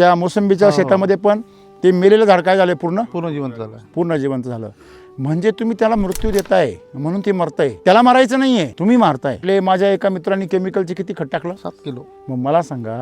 त्या मोसंबीच्या हो. शेतामध्ये पण ते मेलेलं झाड काय झालं पूर्ण? पूर्ण जिवंत झालं पूर्ण जिवंत झालं. म्हणजे तुम्ही त्याला मृत्यू देताय म्हणून ते मरतंय. त्याला मारायचं नाहीये तुम्ही मारताय. आपले माझ्या एका मित्रांनी केमिकलचे किती खत टाकलं? सात किलो. मग मला सांगा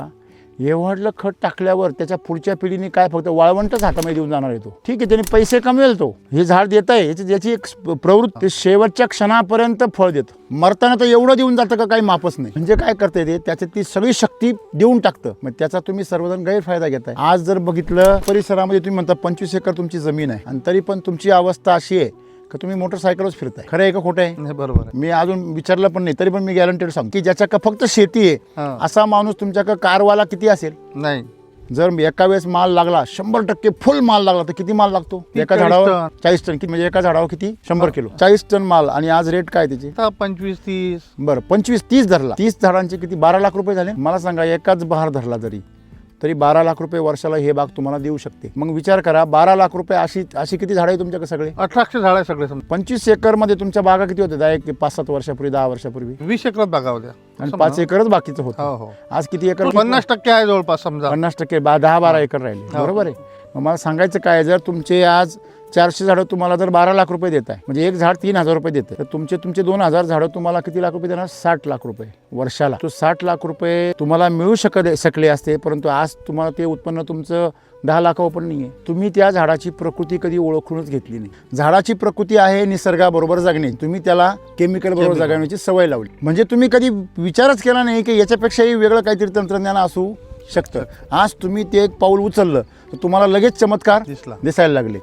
एवढलं खत टाकल्यावर त्याच्या पुढच्या पिढीने काय फक्त वाळवंटच हातामध्ये देऊन जाणार आहे तो. ठीक आहे त्याने पैसे कमवेल तो. हे झाड देत आहे याची एक प्रवृत्ती शेवटच्या क्षणापर्यंत फळ देतं. मरताना तर एवढं देऊन जातं का काही मापच नाही. म्हणजे काय करते ते? त्याच्यात ती सगळी शक्ती देऊन टाकतं. मग त्याचा तुम्ही सर्वजण गैरफायदा घेताय. आज जर बघितलं परिसरामध्ये तुम्ही म्हणता पंचवीस एकर तुमची जमीन आहे. आणि तरी पण तुमची अवस्था अशी आहे का तुम्ही मोटरसायकलच फिरताय? खरं आहे का खोटं आहे? नाही बरोबर आहे. मी अजून विचारलं पण नाही तरी पण मी गॅरंटेड सांगतो की ज्याच्याकडे फक्त शेती आहे हा. असा माणूस तुमच्याकडे कारवाला किती असेल? नाही. जर एका वेळेस माल लागला शंभर टक्के फुल माल लागला तर किती माल लागतो? एका चाळीस झाडावर टन. चाळीस टन किती? म्हणजे एका झाडावर किती? शंभर किलो. चाळीस टन माल. आणि आज रेट काय त्याचे? आता पंचवीस तीस. बरं पंचवीस तीस धरला. तीस झाडांचे किती? बारा लाख रुपये झाले? मला सांगा एकाच बहार धरला जरी तरी बारा लाख रुपये वर्षाला हे बाग तुम्हाला देऊ शकते. मग विचार करा बारा लाख रुपये अशी अशी किती झाडं आहे तुमच्याकडे सगळे? अठराशे झाड आहे सगळे समजा. पंचवीस एकरमध्ये तुमच्या बागा किती होत्या? एक पाच सात वर्षापूर्वी दहा वर्षापूर्वी. वीस एकरात बागा होत्या. आणि पाच. एकरच बाकीचं होतं. हो हो. आज किती एकर पन्नास टक्के आहे जवळपास समजा. पन्नास टक्के बा दहा बारा एकर राहिले. हो. बरोबर आहे. मग मला सांगायचं काय जर तुमचे आज चारशे झाडं तुम्हाला जर बारा लाख रुपये देत आहे म्हणजे एक झाड तीन हजार रुपये देते तर तुमचे तुमचे दोन हजार झाडं तुम्हाला किती लाख रुपये देणार? साठ लाख रुपये वर्षाला. तो साठ लाख रुपये तुम्हाला मिळू शकले शकले असते परंतु आज तुम्हाला ते उत्पन्न तुमचं दहा लाखावर पण नाही आहे तुम्ही त्या झाडाची प्रकृती कधी ओळखूनच घेतली नाही. झाडाची प्रकृती आहे निसर्गाबरोबर जगणे. तुम्ही त्याला केमिकल बरोबर. जगण्याची सवय लावली. म्हणजे तुम्ही कधी विचारच केला नाही की याच्यापेक्षाही वेगळं काहीतरी तंत्रज्ञान असू शकतं. आज तुम्ही ते एक पाऊल उचललं तर तुम्हाला लगेच चमत्कार दिसला. दिसायला लागले.